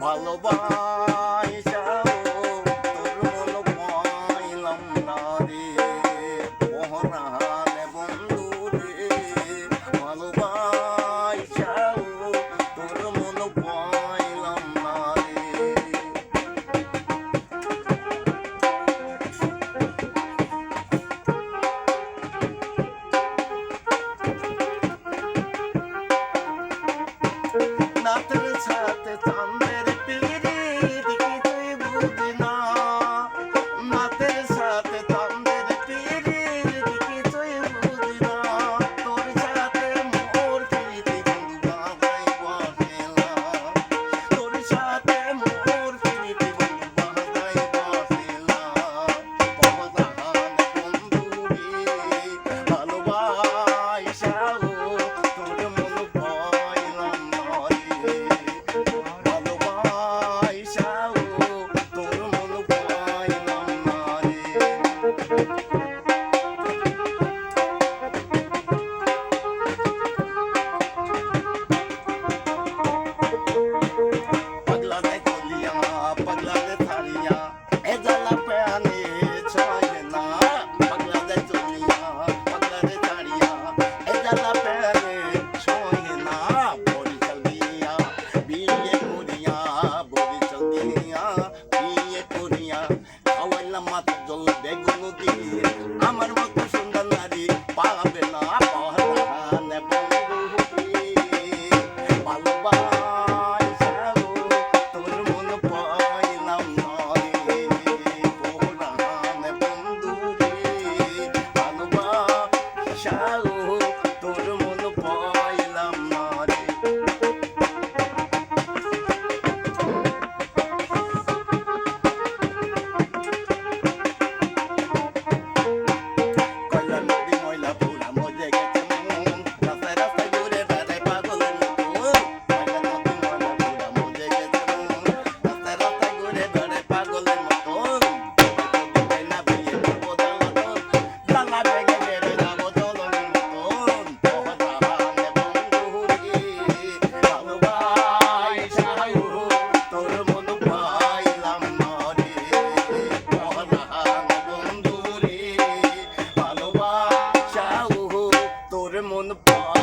ভালোবাসা বেগুন আমার মতো the ball.